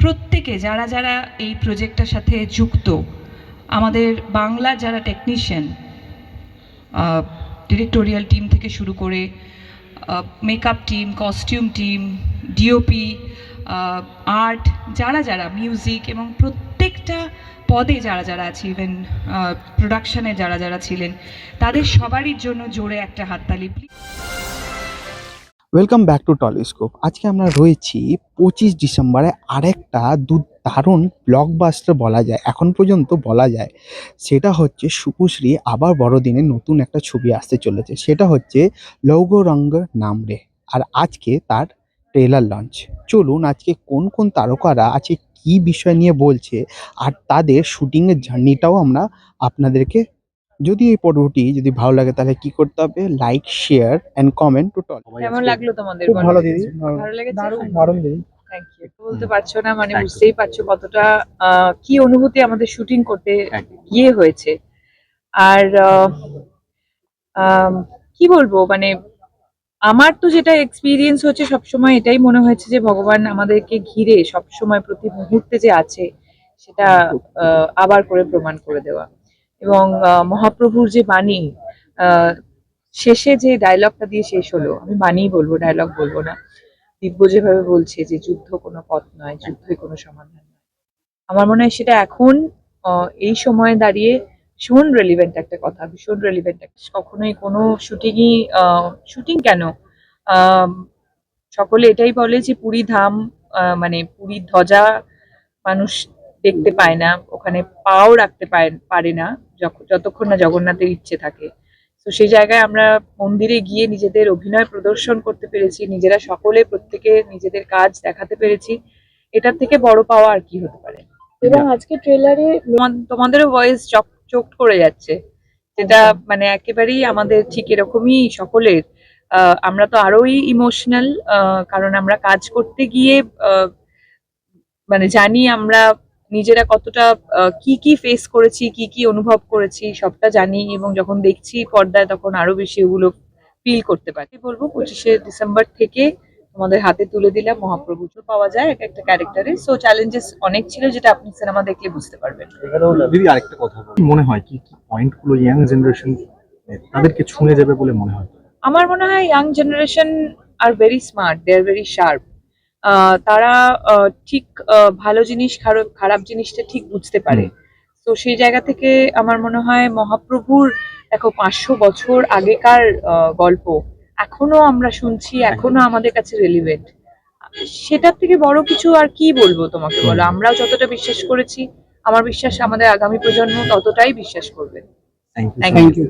প্রত্যেকে যারা যারা এই প্রজেক্টটার সাথে যুক্ত, আমাদের বাংলা যারা টেকনিশিয়ান ডিরেক্টোরিয়াল টিম থেকে শুরু করে makeup team costume team DOP art যারা যারা মিউজিক এবং প্রত্যেকটা পদে যারা যারা আছে ইভেন প্রোডাকশনে যারা যারা ছিলেন, তাদের সবারই জন্য জোরে একটা হাততালি। Please welcome back to Tollyscope আজকে আমরা রয়েছি পঁচিশ ডিসেম্বরে আরেকটা দু দারুণ ব্লকবাস্টার বলা যায়, এখন পর্যন্ত বলা যায়। সেটা হচ্ছে শুভশ্রী আবার বড়দিনে নতুন একটা ছবি আসতে চলেছে। সেটা হচ্ছে লৌগ রঙ্গ নামরে। আর আজকে তার ট্রেলার লঞ্চ চলুন আজকে কোন কোন তারকারা আজকে কি বিষয় নিয়ে বলছে, আর তাদের শুটিংয়ের জার্নিটাও আমরা আপনাদেরকে যদি এই পর্বটি যদি ভালো লাগে তাহলে কি করতে হবে? Like share and comment to টল কেমন লাগল তোমাদের খুব ভালো দিদি। ভালো লেগেছে? দারুণ দারুণ দিদি। থ্যাংক ইউ বলতে পারছ না মানে বুঝতেই পারছ কতটা আহ, কি অনুভূতি আমাদের শুটিং করতে। গিয়ে হয়েছে। আর কি বলব মানে আমার তো যেটা এক্সপিরিয়েন্স হচ্ছে সবসময় এটাই মনে হয়েছে যে ভগবান আমাদেরকে ঘিরে সবসময় প্রতি মুহূর্তে যে আছে সেটা আহ, আবার করে প্রমাণ করে দেওয়া। এবং মহাপ্রভুর যে বাণী শেষে যে ডায়লগটা দিয়ে শেষ হলো, আমি বাণীই বলব ডায়লগ বলব না। দিব্য যেভাবে বলছে যে যুদ্ধ কোনো পথ নয়, যুদ্ধই কোনো সমাধান নয়। আমার মনে হয় সেটা এখন এই সময়ে দাঁড়িয়ে ভীষণ রেলিভেন্ট একটা কথা, ভীষণ রেলিভেন্ট একটা কখনোই কোনো শুটিংই শুটিং কেন? সকলে এটাই বলে যে পুরী ধাম মানে পুরীর ধ্বজা মানুষ দেখতে পায় না, ওখানে পাও রাখতে পারে না। যতক্ষণ না জগন্নাথের ইচ্ছে থাকে। তো সেই জায়গায় আমরা মন্দিরে গিয়ে নিজেদের অভিনয় প্রদর্শন করতে পেরেছি নিজেরা সকলে প্রত্যেকে নিজেদের কাজ দেখাতে পেরেছি। এটার থেকে বড় পাওয়া আর কি হতে পারে। এবং আজকে ট্রেলারে তোমাদেরও ভয়েস চক চোখ করে যাচ্ছে। যেটা মানে একেবারেই আমাদের ঠিক এরকমই সকলের। আহ, আমরা তো আরোই ইমোশনাল কারণ আমরা কাজ করতে গিয়ে আহ, মানে জানি আমরা নিজেরা কতটা কি কি ফেস করেছি কি কি অনুভব করেছি সবটা জানি এবং যখন দেখছি পর্দায় তখন আরও বেশি ওগুলো ফিল করতে পারি। বলব পঁচিশে ডিসেম্বর থেকে তোমাদের হাতে তুলে দিলাম মহাপ্রভু। পাওয়া যায় এক একটা ক্যারেক্টারে সো চ্যালেঞ্জেস অনেক ছিল যেটা আপনি সিনেমা দেখলে বুঝতে পারবেন। দিদি আরেকটা কথা বলি। মনে হয় কি কি পয়েন্টগুলো ইয়াং জেনারেশন তাদেরকে ছুঁয়ে যাবে বলে মনে হয়? আমার মনে হয় young generation are very smart they are very sharp তারা আহ, ঠিক আহ, ভালো জিনিস খারাপ খারাপ জিনিসটা ঠিক বুঝতে পারে। তো সেই জায়গা থেকে আমার মনে হয় মহাপ্রভুর দেখো পাঁচশো বছর আগেকার আহ, গল্প এখনও আমরা শুনছি এখনও আমাদের কাছে রেলিভেন্ট সেটার থেকে বড় কিছু আর কি বলব তোমাকে বলো? আমরাও যতটা বিশ্বাস করেছি আমার বিশ্বাস আমাদের আগামী প্রজন্ম ততটাই বিশ্বাস করবে। থ্যাংক ইউ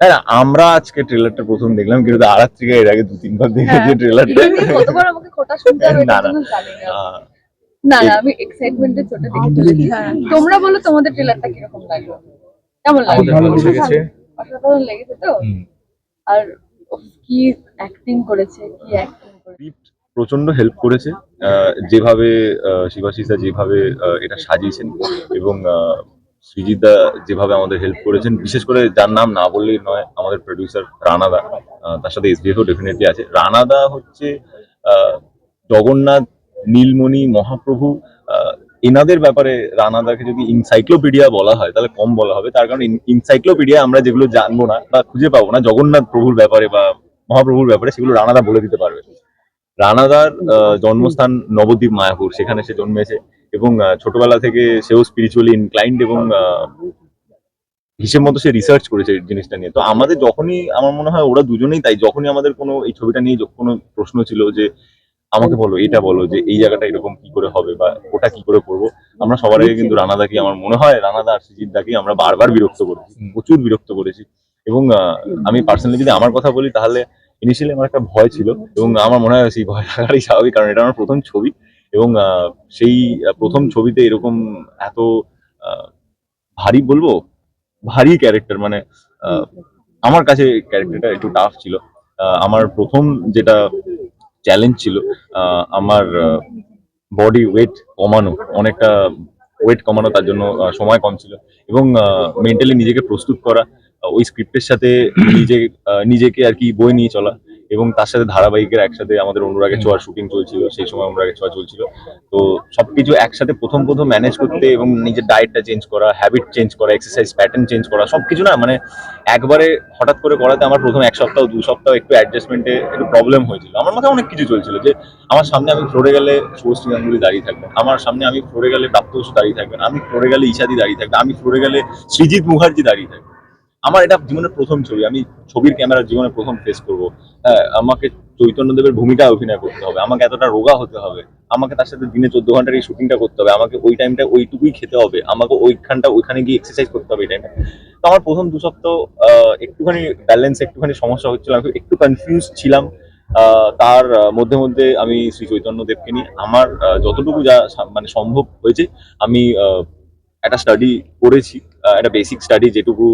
হ্যাঁ না, আমরা আজকে ট্রেলারটা প্রথম দেখলাম কিন্তু আরাত থেকে এর আগে দু তিনবার দেখেছি হ্যাঁ। ট্রেলারটা কতবার আমাকে খোটা শুনতে হবে না, না। আমি দেখে ফেলেছি তোমরা বলো তোমাদের ট্রেলারটা কীরকম লাগল? কেমন লাগল? ভালো লেগেছে। অসাধারণ লেগেছে তো? আর কি অ্যাক্টিং করেছে কি অ্যাক্টিং করেছে? প্রচণ্ড হেল্প করেছে। আহ, যেভাবে আহ, শিবাশিসা যেভাবে আহ, এটা সাজিয়েছেন এবং দা যেভাবে আমাদের হেল্প করেছেন, বিশেষ করে যার নাম না বললেই নয়, আমাদের প্রডিউসার রানাদা তার সাথে এসবিএফও ডেফিনেটলি আছে। রানাদা হচ্ছে জগন্নাথ, নীলমণি, মহাপ্রভু এনাদের ব্যাপারে রানাদাকে যদি ইনসাইক্লোপিডিয়া বলা হয়, তাহলে কম বলা হবে। তার কারণ ইনসাইক্লোপিডিয়া আমরা যেগুলো জানব না বা খুঁজে পাবো না, জগন্নাথ প্রভুর ব্যাপারে বা মহাপ্রভুর ব্যাপারে, সেগুলো রানাদা বলে দিতে পারবে। রানাদার জন্মস্থান নবদ্বীপ মায়াপুর, সেখানে সে জন্মেছে। এবং ছোটবেলা থেকে সেও স্পিরিচুয়ালি ইনক্লাইন্ড এবং হিসেব মতো সে রিসার্চ করেছে জিনিসটা নিয়ে। তো আমাদের যখনই আমার মনে হয় ওরা দুজনেই তাই যখনই আমাদের কোনো এই ছবিটা নিয়ে কোনো প্রশ্ন ছিল যে আমাকে বলো এটা বলো যে এই জায়গাটা এরকম কি করে হবে বা ওটা কি করে করব? আমরা সবার আগে কিন্তু রানাদাকে আমার মনে হয় রানাদা আর সুজিত দাকে আমরা বারবার বিরক্ত করেছি প্রচুর বিরক্ত করেছি। এবং আমি পার্সোনালি যদি আমার কথা বলি তাহলে ইনিশিয়ালি আমার একটা ভয় ছিল এবং আমার মনে হয় সেই ভয় থাকারই স্বাভাবিক কারণ এটা আমার প্রথম ছবি। এবং সেই প্রথম ছবিতে এরকম এত ভারী বলব, ভারী ক্যারেক্টার মানে আমার কাছে ক্যারেক্টারটা একটু টাফ ছিল। আমার প্রথম যেটা চ্যালেঞ্জ ছিল আমার বডি ওয়েট কমানো, অনেকটা ওয়েট কমানো তার জন্য সময় কম ছিল এবং মেন্টালি নিজেকে প্রস্তুত করা ওই স্ক্রিপ্টের সাথে নিজে নিজেকে আর কি বই নিয়ে চলা এবং তার সাথে ধারাবাহিকের একসাথে আমাদের অনুরাগের ছোঁয়ার শুটিং চলছিল সেই সময় অনুরাগের ছোঁয়া চলছিল। তো সবকিছু একসাথে প্রথম প্রথম ম্যানেজ করতে এবং নিজের ডায়েটটা চেঞ্জ করা হ্যাবিট চেঞ্জ করা এক্সারসাইজ প্যাটার্ন চেঞ্জ করা সবকিছু না মানে একবারে হঠাৎ করে করাতে আমার প্রথম এক সপ্তাহ দু সপ্তাহ একটু অ্যাডজাস্টমেন্টে একটু প্রবলেম হয়েছিল। আমার মাথায় অনেক কিছু চলছিল যে আমার সামনে আমি ফ্লোরে গেলে শুভশ্রী গাঙ্গুলি দাঁড়িয়ে থাকবেন আমার সামনে আমি ফ্লোরে গেলে প্রাপ্ত দাঁড়িয়ে থাকবেন আমি ফ্লোরে গেলে ইশাদি দাঁড়িয়ে থাকবেন আমি ফ্লোরে গেলে সৃজিৎ মুখার্জি দাঁড়িয়ে থাকবেন আমার এটা জীবনের প্রথম ছবি, আমি ছবির ক্যামেরার জীবনে প্রথম ফেস করব। হ্যাঁ আমাকে চৈতন্যদেবের ভূমিকা অভিনয় করতে হবে, আমাকে এতটা রোগা হতে হবে, আমাকে তার সাথে দিনে চোদ্দ ঘণ্টার এই শুটিংটা করতে হবে, আমাকে ওই টাইমটা ওইটুকুই খেতে হবে, আমাকে ওইখানটা ওইখানে গিয়ে এক্সারসাইজ করতে হবে এই তো আমার প্রথম দু সপ্তাহ একটুখানি ব্যালেন্স একটুখানি সমস্যা হচ্ছিল, আমি একটু কনফিউজ ছিলাম। তার মধ্যে মধ্যে আমি শ্রী চৈতন্য দেবকে নিয়ে আমার যতটুকু যা মানে সম্ভব হয়েছে, আমি একটা স্টাডি করেছি একটা বেসিক স্টাডি যেটুকু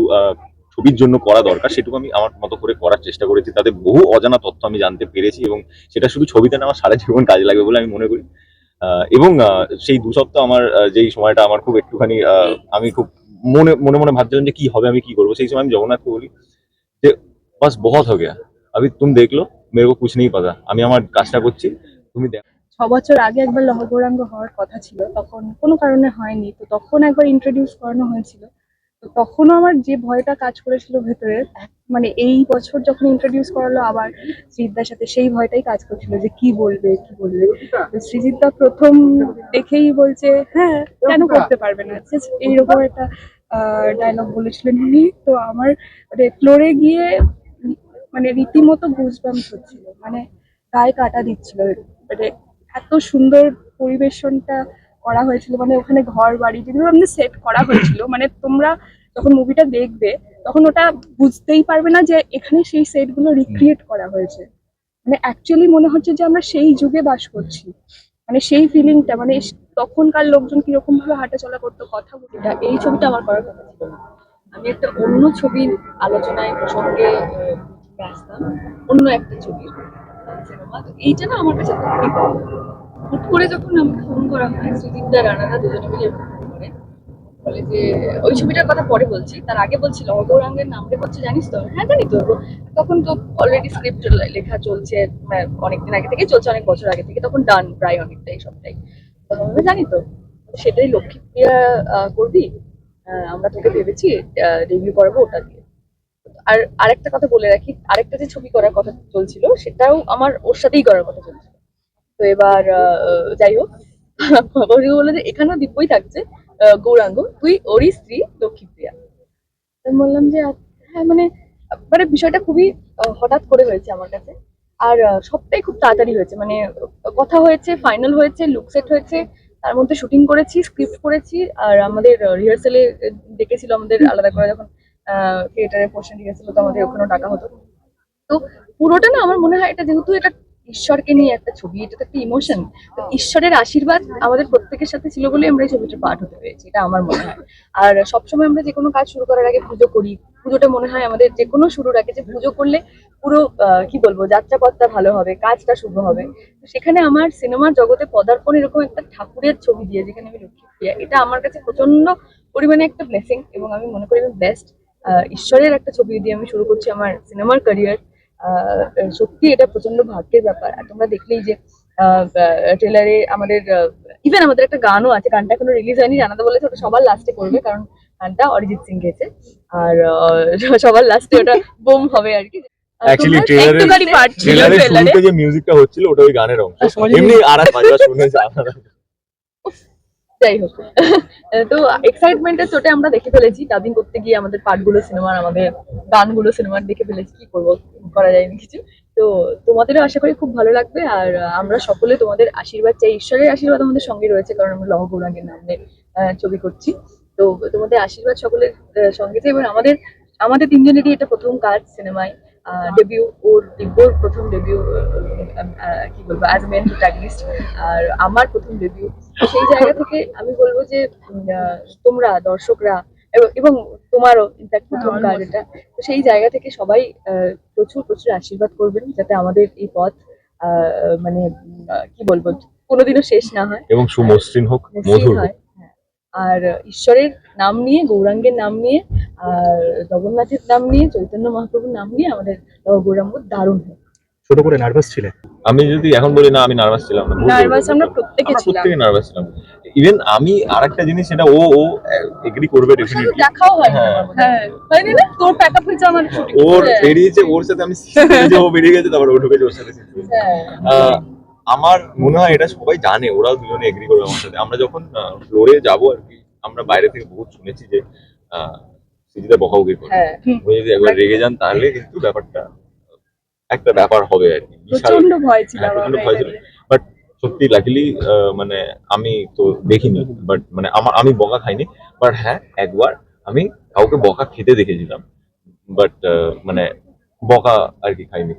ছবির জন্য করা দরকার সেটুকু আমি আমার মতো করে করার চেষ্টা করেছি তাতে বহু অজানা তথ্য আমি জানতে পেরেছি এবং সেটা শুধু ছবিতে না আমার সারা জীবন কাজে লাগবে বলে আমি মনে করি আহ, এবং আহ, সেই দু সপ্তাহ আমার আহ, যেই সময়টা আমার খুব একটুখানি আহ, আমি খুব মনে মনে মনে ভাবছিলাম যে কি হবে আমি কি করবো সেই সময় আমি জগন্নাথকে বলি যে বাস বহুত হয়ে গেয়া अभी तुम देख लो मेरे को कुछ नहीं पता আমি আমার কাজটা করছি তুমি দেখো ছ বছর আগে একবার লহগৌরাঙ্গ হওয়ার কথা ছিল তখন কোনো কারণে হয়নি তো তখন একবার ইন্ট্রোডিউস করানো হয়েছিল তো তখনও আমার যে ভয়টা কাজ করেছিল ভেতরে মানে এই বছর যখন ইন্ট্রোডিউস করালো আবার শ্রীজিৎদার সাথে সেই ভয়টাই কাজ করছিল যে কি বলবে কি বলবে। তো শ্রীজিৎদা প্রথম দেখেই বলছে হ্যাঁ কেন করতে পারবে না? এইরকম একটা ডায়লগ বলেছিলেন উনি। তো আমার মানে ফ্লোরে গিয়ে মানে রীতিমতো গুজবাম্স হচ্ছিল। মানে গায়ে কাটা দিচ্ছিল। মানে এত সুন্দর পরিবেশনটা করা হয়েছিল মানে ওখানে ঘর বাড়ি যেগুলো সেট করা হয়েছিল মানে তোমরা যখন মুভিটা দেখবে, তখন ওটা বুঝতেই পারবে না যে এখানে সেই সেটগুলো রিক্রিয়েট করা হয়েছে। মানে অ্যাকচুয়ালি মনে হচ্ছে যে আমরা সেই যুগে বাস করছি। মানে সেই ফিলিংটা মানে তখনকার লোকজন কীরকম ভাবে হাঁটাচলা করতো, কথা বলতো, এটা, এই ছবিটা আমার করার কথা ছিল আমি একটা অন্য ছবির আলোচনায় প্রসঙ্গে অন্য একটা ছবির সিনেমা তো এইটা না আমার কাছে খুবই হুট করে যখন আমাকে ফোন করা হয় সুদীপদা রানাদা দুজনে মিলে বলে যে, ওই ছবিটার কথা পরে বলছি, তার আগে বলছিল অগৌরাঙ্গের নাম রেখে জানিস তো? হ্যাঁ জানি তো। তখন তো অলরেডি স্ক্রিপ্ট লেখা চলছে মানে অনেকদিন আগে থেকে, চলছে অনেক বছর আগে থেকে, তখন ডান প্রায় অনেকটাই সবটাই। তখন জানি তো। সেটাই লক্ষ্মীপ্রিয়া করবি? আমরা তোকে ভেবেছি রিভিউ করাবো ওটা দিয়ে। আর আরেকটা কথা বলে রাখি, আরেকটা যে ছবি করার কথা চলছিল, সেটাও আমার, ওর সাথেই করার কথা চলছিল। তো এবার যাই হোক। বাবাজি বলল যে, এখানেও দিব্যই থাকছে গৌরাঙ্গ। তুই ওরই স্ত্রী, লক্ষ্মীপ্রিয়া। আমি বললাম যে হ্যাঁ মানে মানে বিষয়টা খুবই হঠাৎ করে হয়েছে আমার কাছে। আর সবটাই খুব তাড়াতাড়ি হয়েছে। মানে কথা হয়েছে ফাইনাল হয়েছে লুক সেট হয়েছে, তার মধ্যে শুটিং করেছি স্ক্রিপ্ট করেছি, আর আমাদের রিহার্সালে ডেকেছিল আমাদের আলাদা করে যখন থিয়েটারের পোর্শন রিহার্সাল তো আমাদের ওখানেও ডাকা হতো। তো পুরোটা না, আমার মনে হয় এটা যেহেতু এটা ঈশ্বরকে নিয়ে একটা ছবি এটা তো একটা ইমোশন তো ঈশ্বরের আশীর্বাদ আমাদের প্রত্যেকের সাথে ছিল বলে আমরা এই ছবিটা পাঠ হতে পেরেছি এটা আমার মনে হয়। আর সবসময় আমরা যে কোনো কাজ শুরু করার আগে পুজো করি। পুজোটা মনে হয় আমাদের যে কোনো শুরুর আগে যে পুজো করলে পুরো কি বলব যাত্রাপথটা ভালো হবে কাজটা শুভ হবে। তো সেখানে আমার সিনেমার জগতে পদার্পণ এরকম একটা ঠাকুরের ছবি দিয়ে যেখানে আমি লক্ষ্মীপ্রিয়া এটা আমার কাছে প্রচণ্ড পরিমাণে একটা ব্লেসিং এবং আমি মনে করি আমি বেস্ট ঈশ্বরের একটা ছবি দিয়ে আমি শুরু করছি আমার সিনেমার ক্যারিয়ার সত্যি এটা প্রচণ্ড ভাগ্যের ব্যাপার। আর তোমরা দেখলেই যে ট্রেলারে আমাদের ইভেন আমাদের একটা গানও আছে গানটা এখনও রিলিজ হয়নি জানাতে বলেছে ওটা সবার লাস্টে করবে কারণ গানটা অরিজিৎ সিং গেয়েছে আর আহ, সবার লাস্টে ওটা বোম হবে আর কি। ট্রেলারের trailer-এ। শুরুতে যে মিউজিকটা হচ্ছিল ওটা ওই গানের অংশ। এমনি আর শুনেছে আলাদা যাই হোক। তো এক্সাইটমেন্টের চোটে আমরা দেখে ফেলেছি ডাবিং করতে গিয়ে আমাদের পার্টগুলো সিনেমার আমাদের গানগুলো সিনেমার দেখে ফেলেছি, কি করব, করা যায়নি কিছু। তো তোমাদেরও আশা করি খুব ভালো লাগবে, আর আমরা সকলে তোমাদের আশীর্বাদ চাই, ঈশ্বরের আশীর্বাদ আমাদের সঙ্গে রয়েছে, কারণ আমরা লহ গৌরাঙ্গের নামে ছবি করছি। তো তোমাদের আশীর্বাদ সকলের সঙ্গে চাই, এবং আমাদের আমাদের তিনজনেরই এটা প্রথম কাজ সিনেমায় ডেবিউ ওর দিব্যর প্রথম ডেবিউ কি বলব অ্যাজ মেন প্রোটাগনিস্ট আর আমার প্রথম ডেবিউ সেই জায়গা থেকে আমি বলব যে আহ, তোমরা দর্শকরা এবং- তোমারও ইনফ্যাক্ট প্রথম কাজ এটা। তো সেই জায়গা থেকে সবাই আহ, প্রচুর প্রচুর আশীর্বাদ করবেন যাতে আমাদের এই পথ আহ, মানে কি বলব কোনোদিনও শেষ না হয়। এবং সুমসৃণ হোক মধুর হ্যাঁ। আর ঈশ্বরের নাম নিয়ে গৌরাঙ্গের নাম নিয়ে আর জগন্নাথের নাম নিয়ে চৈতন্য মহাপ্রভুর নাম নিয়ে আমাদের গৌরাঙ্গ দারুণ হয়। ছোট করে নার্ভাস ছিলেন আমি যদি এখন বলি না আমি নার্ভাস ছিলাম না নার্ভাস আমরা প্রত্যেকে ছিলাম। প্রত্যেকে নার্ভাস ছিলাম। ইভেন আমি আরেকটা জিনিস সেটা ও ও এগ্রি করবে ডেফিনেটলি দেখাও হয়। হ্যাঁ। হ্যাঁ না? তোর প্যাক আপ হয়েছে আমার ওর বেরিয়েছে ওর সাথে আমি যে ও বেরিয়ে গেছে তারপর ও ঢুকেছে ওর সাথে। হ্যাঁ। আহ, আমার মনে হয় এটা সবাই জানে ওরাও দুজনে এগ্রি করবে আমার সাথে। আমরা যখন ফ্লোরে যাব আর কি আমরা বাইরে থেকে বহুত শুনেছি যে আহ, সৃজিতা বকাবকি করে। হ্যাঁ। উনি যদি একবার রেগে যান তাহলে কিন্তু ব্যাপারটা একটা ব্যাপার হবে আর কি। প্রচণ্ড ভয় ছিল হ্যাঁ, প্রচণ্ড ভয় ছিল। বাট সত্যি লাকিলি মানে আমি তো দেখিনি। বাট মানে আমার আমি বকা খাইনি। বাট হ্যাঁ একবার আমি কাউকে বকা খেতে দেখেছিলাম। বাট মানে বকা আর কি খাইনি।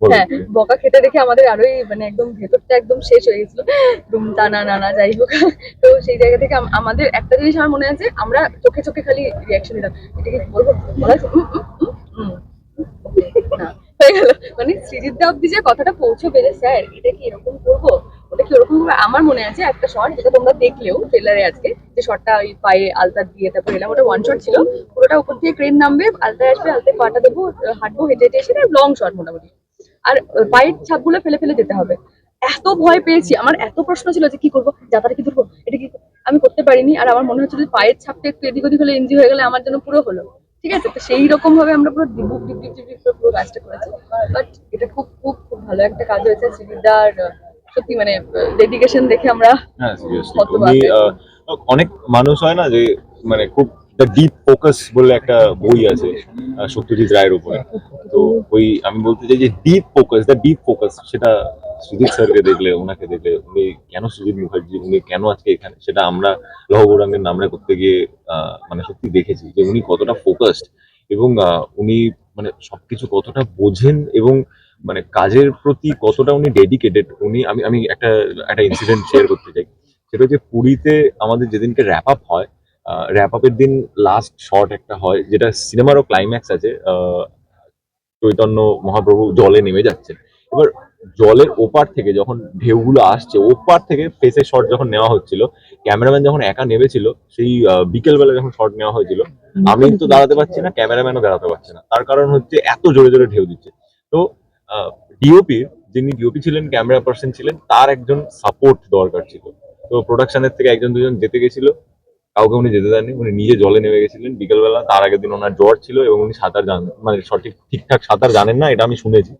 হ্যাঁ বকা খেতে দেখে আমাদের আরোই মানে একদম ভেতরটা একদম শেষ হয়ে গেছিল। একদম টানা নানা যাই হোক। তো সেই জায়গা থেকে আমাদের একটা জিনিস আমার মনে আছে আমরা চোখে চোখে খালি রিয়াকশন দিতাম এটাকে বলব? বলা। না, হয়ে গেল। মানে সৃজিত দা অব্দি যে কথাটা পৌঁছবে যে স্যার এটা কি এরকম করব? ওটা কি ওরকম করব? আমার মনে আছে একটা শট যেটা তোমরা দেখলেও ট্রেলারে আজকে যে শটটা ওই পায়ে আলতা দিয়ে তারপর এলাম ওটা ওয়ান শট ছিল। পুরোটা উপর থেকে ক্রেন নামবে আলতায় আসবে আলতায় পাটা দেবো হাঁটবো হেঁটে হেঁটে এসে লং শট মোটামুটি। আর পায়ের ছাপগুলো ফেলে ফেলে যেতে হবে। এত ভয় পেয়েছি। আমার এত প্রশ্ন ছিল যে কি করব? যাতারে কি ধরবো এটা কি আমি করতে পারিনি। আর আমার মনে হচ্ছিল যে পায়ের ছাপটা একটু এদিক ওদিক হলে ইঞ্জি হয়ে গেলে আমার জন্য পুরো হলো। ঠিক আছে? তো সেই রকম ভাবে আমরা পুরো ডিবুক ডিপ ডিপ ডিপ ডিপ করে পুরো কাজটা করেছি। বাট এটা খুব খুব খুব ভালো একটা কাজ হয়েছে। শ্রীবিদ্যার সত্যি মানে ডেডিকেশন দেখে আমরা হ্যাঁ অনেক মানুষ হয় না যে মানে খুব দ্য ডিপ ফোকাস বলে একটা বই আছে সত্যজিৎ রায়ের উপরে। তো ওই আমি বলতে চাই যে deep focus the deep focus সেটা সুজিত স্যারকে দেখলে, ওনাকে দেখলে, উনি কেন সুজিত মুখার্জি, উনি কেন আজকে এখানে? সেটা আমরা লহ গৌরাঙ্গের নামরে করতে গিয়ে মানে সত্যি দেখেছি যে উনি কতটা ফোকাসড এবং উনি মানে সবকিছু কতটা বোঝেন এবং মানে কাজের প্রতি কতটা উনি ডেডিকেটেড উনি আমি আমি একটা একটা ইনসিডেন্ট শেয়ার করতে চাই। সেটা হচ্ছে পুরীতে আমাদের যেদিনকে র্যাপ আপ হয় র্যাপ আপের দিন লাস্ট শট একটা হয়, যেটা সিনেমারও ক্লাইম্যাক্স আছে চৈতন্য মহাপ্রভু জলে নেমে যাচ্ছে এবার জলের ওপার থেকে যখন ঢেউগুলো আসছে, ওপার থেকে ফেসের শট যখন নেওয়া হচ্ছিল ক্যামেরাম্যান যখন একা নেমেছিল, সেই বিকেলবেলা যখন শট নেওয়া হয়েছিল, আমি তো দাঁড়াতে পারছি না ক্যামেরাম্যানও দাঁড়াতে পারছে না। তার কারণ হচ্ছে এত জোরে জোরে ঢেউ দিচ্ছে। তো ডিওপি যিনি ডিওপি ছিলেন ক্যামেরা পার্সন ছিলেন, তার একজন সাপোর্ট দরকার ছিল। তো প্রোডাকশনের থেকে একজন দুজন যেতে গেছিল কাউকে উনি যেতে দেননি, উনি নিজে জলে নেমে গেছিলেন বিকেলবেলা, তার আগের দিন ওনার জ্বর ছিল এবং উনি সাঁতার জান মানে সঠিক, ঠিকঠাক সাঁতার জানেন না, এটা আমি শুনেছি।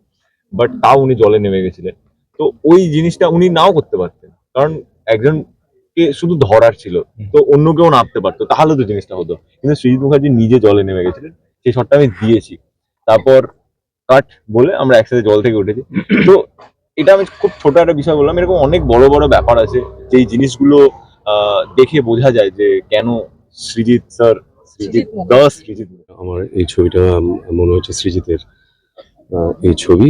বাট তাও উনি জলে নেমে গেছিলেন। তো ওই জিনিসটা উনি নাও করতে পারতেন। কারণ একজনকে শুধু ধরার ছিল, তো অন্য কেউ নামতে পারতো, তাহলে তো জিনিসটা হতো। কিন্তু সৃজিত মুখার্জি নিজে জলে নেমে গেছিলেন, সেই শটটা আমি দিয়েছি। তারপর কাট বলে আমরা একসাথে জল থেকে উঠেছি। তো এটা আমি খুব ছোট একটা বিষয় বললাম, এরকম অনেক বড় বড় ব্যাপার আছে, যেই জিনিসগুলো দেখে বোঝা যায় যে কেন সৃজিত স্যার সৃজিত দা সৃজিত আমার এই ছবিটা মনে হচ্ছে সৃজিতের এই ছবি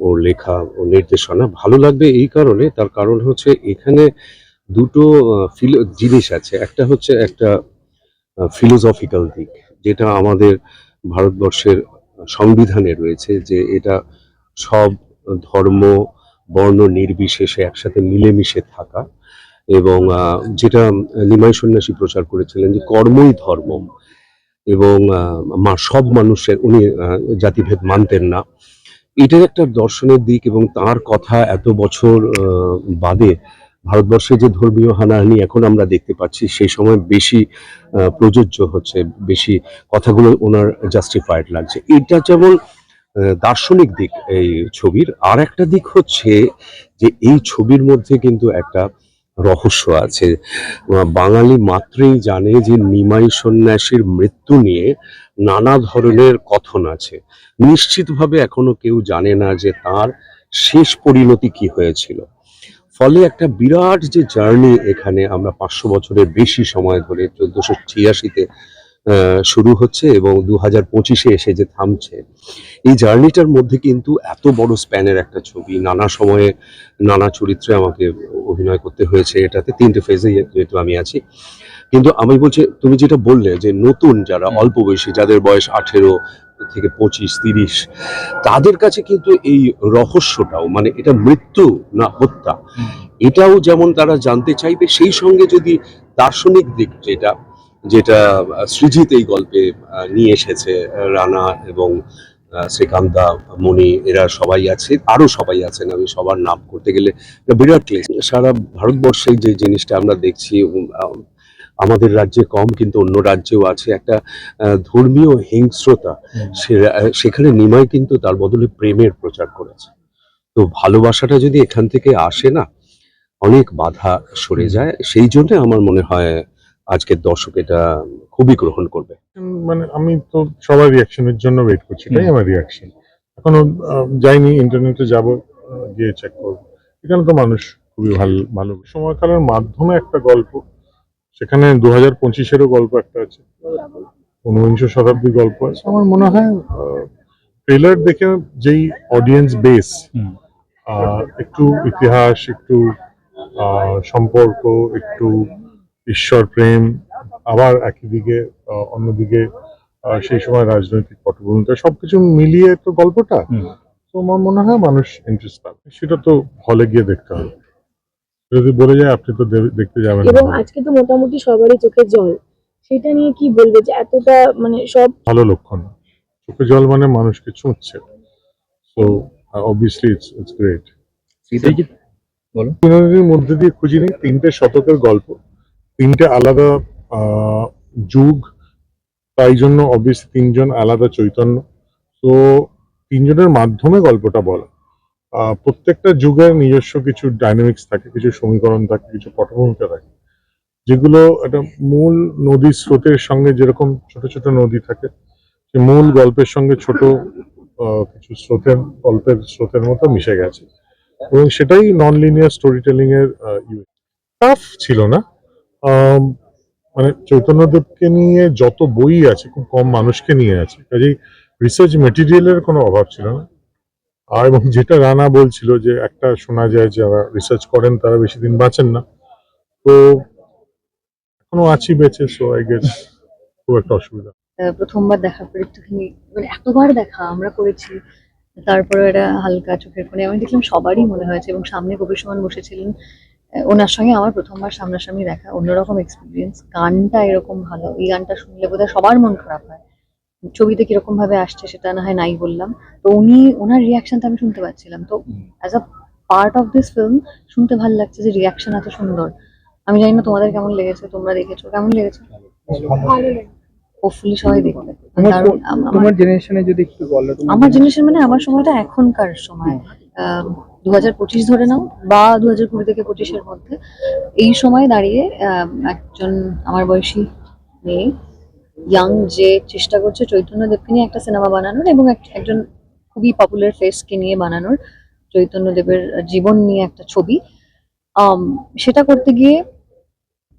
ওর লেখা ও নির্দেশনা ভালো লাগবে এই কারণে। তার কারণ হচ্ছে এখানে দুটো ফিলো- জিনিস আছে। একটা হচ্ছে একটা ফিলোসফিক্যাল দিক যেটা আমাদের ভারতবর্ষের সংবিধানে রয়েছে যে এটা সব ধর্ম বর্ণ নির্বিশেষে একসাথে মিলেমিশে থাকা। এবং যেটা নিমাই সন্ন্যাসী প্রচার করেছিলেন যে কর্মই ধর্ম এবং সব মানুষের, উনি জাতিভেদ মানতেন না। এটার একটা দর্শনের দিক এবং তার কথা এত বছর বাদে ভারতবর্ষে যে ধর্মীয় হানাহানি এখন আমরা দেখতে পাচ্ছি, সেই সময় বেশি প্রযোজ্য হচ্ছে, বেশি কথাগুলো ওনার জাস্টিফাইড লাগছে। এটা যেমন দার্শনিক দিক এই ছবির আর একটা দিক হচ্ছে যে এই ছবির মধ্যে কিন্তু একটা রহস্য আছে। বাঙালি মাত্রই জানে যে নিমাই সন্ন্যাসীর মৃত্যু নিয়ে নানা ধরনের কথন আছে। নিশ্চিতভাবে এখনও কেউ জানে না যে তার শেষ পরিণতি কি হয়েছিল। ফলে একটা বিরাট যে জার্নি এখানে আমরা পাঁচশো বছরের বেশি সময় ধরে, চোদ্দশো ছিয়াশিতে শুরু হচ্ছে এবং দু হাজার পঁচিশে এসে যে থামছে। এই জার্নিটার মধ্যে কিন্তু এত বড় স্প্যানের একটা ছবি নানা সময়ে নানা চরিত্রে আমাকে অভিনয় করতে হয়েছে এটাতে তিনটে ফেজে যেহেতু আমি আছি। কিন্তু আমি বলছি তুমি যেটা বললে যে নতুন যারা অল্প বয়সী যাদের বয়স আঠেরো থেকে পঁচিশ তিরিশ তাদের কাছে কিন্তু এই রহস্যটাও মানে এটা মৃত্যু না হত্যা এটাও যেমন তারা জানতে চাইবে সেই সঙ্গে যদি দার্শনিক দিক যেটা যেটা সৃজিত এই গল্পে নিয়ে এসেছে রানা এবং শ্রীকান্তা মণি এরা সবাই আছে আরও সবাই আছেন আমি সবার নাম করতে গেলে বিরাট সারা ভারতবর্ষে যে জিনিসটা আমরা দেখছি আমাদের রাজ্যে কম কিন্তু অন্য রাজ্যেও আছে একটা ধর্মীয় হিংস্রতা। সেখানে নিমাই কিন্তু তার বদলে প্রেমের প্রচার করেছে। তো ভালোবাসাটা যদি এখান থেকে আসে না অনেক বাধা সরে যায়। সেই জন্য আমার মনে হয় আজকের দর্শক এটা খুবই গ্রহণ করবে। মানে আমি তো সবার রিয়াকশনের জন্য ওয়েট করছি এটাই আমার রিয়াকশন এখনও যাইনি ইন্টারনেটে যাব গিয়ে চেক করব। এখানে তো মানুষ খুবই ভালো ভালো। সময়কালের মাধ্যমে একটা গল্প সেখানে দু হাজার পঁচিশেরও গল্প একটা আছে ঊনবিংশ শতাব্দীর গল্প আছে। আমার মনে হয় ট্রেলার দেখে যেই অডিয়েন্স বেস। একটু ইতিহাস একটু আহ, সম্পর্ক একটু ঈশ্বর প্রেম আবার একই দিকে আহ, অন্যদিকে আহ, সেই সময় রাজনৈতিক পটভূমিকা সবকিছু মিলিয়ে তো গল্পটা। তো আমার মনে হয় মানুষ ইন্টারেস্ট পাবে। সেটা তো হলে গিয়ে দেখতে হবে। যদি বলে যায় আপনি তো দেখতে যাবেন এবং আজকে তো মোটামুটি সবারই চোখে জল। সেটা নিয়ে কি বলবে যে এতটা মানে সব ভালো লক্ষণ। চোখে জল মানে মানুষকে ছুঁচ্ছে so obviously it's it's great বলো। মধ্যে দিয়ে খুঁজিনি তিনটে শতকের গল্প। তিনটে আলাদা যুগ, তাই জন্য অবভিয়াসলি তিনজন আলাদা চৈতন্য। তো তিনজনের মাধ্যমে গল্পটা বলা। প্রত্যেকটা যুগের নিজস্ব কিছু ডাইনামিক্স থাকে, কিছু সমীকরণ থাকে, কিছু পটভূমিকা থাকে। যেগুলো একটা মূল নদীর স্রোতের সঙ্গে যেরকম ছোট ছোট নদী থাকে, সে মূল গল্পের সঙ্গে ছোট কিছু স্রোতের, গল্পের স্রোতের মতো মিশে গেছে। এবং সেটাই নন লিনিয়ার স্টোরি টেলিং এর টাফ ছিল না মানে চৈতন্যদেবকে নিয়ে যত বই আছে, খুব কম মানুষকে নিয়ে আছে, কাজেই রিসার্চ মেটেরিয়ালের কোনো অভাব ছিল না। আর এবং যেটা রানা বলছিল যে একটা শোনা যায়, যারা রিসার্চ করেন তারা বেশি দিন বাঁচেন না। তো এখনও আছি বেঁচে সো আই গেস খুব একটা অসুবিধা প্রথমবার দেখার পর একটুখানি মানে এতবার দেখা আমরা করেছি তারপরে এটা হালকা চোখের কোণে, আমি দেখলাম সবারই মনে হয়েছে এবং সামনে কবির বসেছিলেন। ওনার সঙ্গে আমার প্রথমবার সামনাসামনি দেখা অন্যরকম এক্সপিরিয়েন্স গানটা এরকম ভালো এই গানটা শুনলে বোধহয় সবার মন খারাপ হয়। ছবিতে কীরকম ভাবে আসছে সেটা না হয় নাই বললাম। তো উনি ওনার রিয়াকশনটা আমি শুনতে পাচ্ছিলাম। তো as a part of this film শুনতে ভালো লাগছে যে রিয়াকশন এত সুন্দর। আমি জানি না তোমাদের কেমন লেগেছে তোমরা দেখেছ কেমন লেগেছে? হোপফুলি সবাই দেখবে। কারণ আমার জেনারেশনে যদি একটু বলো আমার জেনারেশন মানে আমার সময়টা এখনকার সময়। দু হাজার পঁচিশ ধরে নাও বা দু হাজার কুড়ি থেকে পঁচিশের মধ্যে। এই সময় দাঁড়িয়ে একজন আমার বয়সী মেয়ে ইয়াং যে চেষ্টা করছে চৈতন্যদেবকে নিয়ে একটা সিনেমা বানানোর এবং এক- একজন খুবই পপুলার ফেসকে নিয়ে বানানোর চৈতন্যদেবের জীবন নিয়ে একটা ছবি। সেটা করতে গিয়ে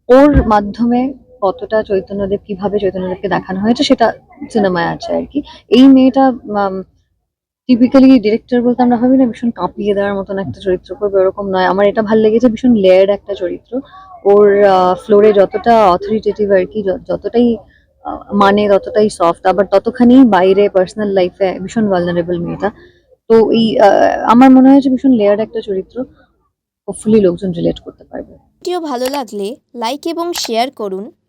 ওর মাধ্যমে কতটা চৈতন্যদেব কীভাবে চৈতন্যদেবকে দেখানো হয়েছে সেটা সিনেমায় আছে আর কি। এই মেয়েটা টিপিক্যালি ডিরেক্টর বলতে আমরা ভাবি না, ভীষণ কাঁপিয়ে দেওয়ার মতন একটা চরিত্র করবে, ওরকম নয়। আমার এটা ভালো লেগেছে, ভীষণ লেয়ার্ড একটা চরিত্র। ওর ফ্লোরে যতটা অথরিটেটিভ আর কি যতটাই মানে ততটাই সফট আবার ততখানি বাইরে পার্সোনাল লাইফে ভীষণ ভালনারেবল মেয়েটা। তো এই আমার মনে হয়েছে ভীষণ লেয়ার্ড একটা চরিত্র হোপফুলি লোকজন রিলেট করতে পারবে। ভিডিও ভালো লাগলে লাইক এবং শেয়ার করুন।